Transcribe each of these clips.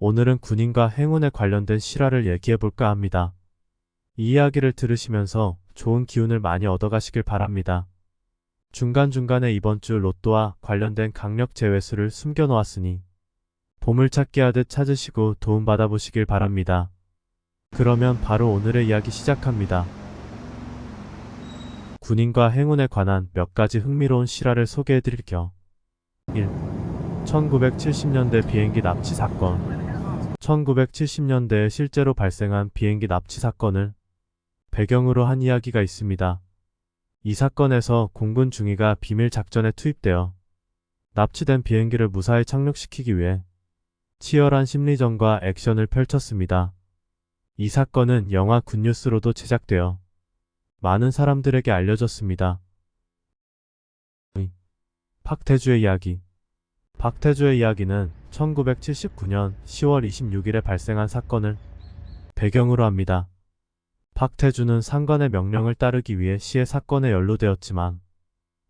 오늘은 군인과 행운에 관련된 실화를 얘기해 볼까 합니다. 이 이야기를 들으시면서 좋은 기운을 많이 얻어가시길 바랍니다. 중간중간에 이번 주 로또와 관련된 강력 제외수를 숨겨 놓았으니 보물찾기 하듯 찾으시고 도움받아 보시길 바랍니다. 그러면 바로 오늘의 이야기 시작합니다. 군인과 행운에 관한 몇 가지 흥미로운 실화를 소개해 드릴게요. 1. 1970년대 비행기 납치 사건 1970년대에 실제로 발생한 비행기 납치 사건을 배경으로 한 이야기가 있습니다. 이 사건에서 공군 중위가 비밀 작전에 투입되어 납치된 비행기를 무사히 착륙시키기 위해 치열한 심리전과 액션을 펼쳤습니다. 이 사건은 영화 굿뉴스로도 제작되어 많은 사람들에게 알려졌습니다. 박태주의 이야기 박태주의 이야기는 1979년 10월 26일에 발생한 사건을 배경으로 합니다. 박태주는 상관의 명령을 따르기 위해 시의 사건에 연루되었지만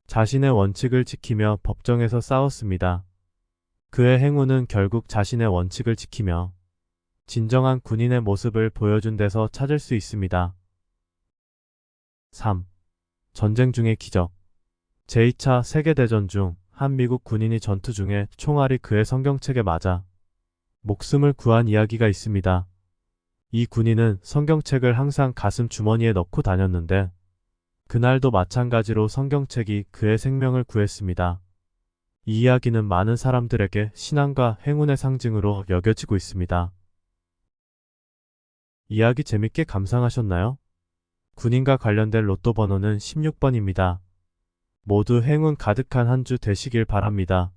자신의 원칙을 지키며 법정에서 싸웠습니다. 그의 행운은 결국 자신의 원칙을 지키며 진정한 군인의 모습을 보여준 데서 찾을 수 있습니다. 3. 전쟁 중의 기적 제2차 세계대전 중 한 미국 군인이 전투 중에 총알이 그의 성경책에 맞아 목숨을 구한 이야기가 있습니다. 이 군인은 성경책을 항상 가슴 주머니에 넣고 다녔는데 그날도 마찬가지로 성경책이 그의 생명을 구했습니다. 이 이야기는 많은 사람들에게 신앙과 행운의 상징으로 여겨지고 있습니다. 이야기 재밌게 감상하셨나요? 군인과 관련된 로또 번호는 16번입니다. 모두 행운 가득한 한 주 되시길 바랍니다.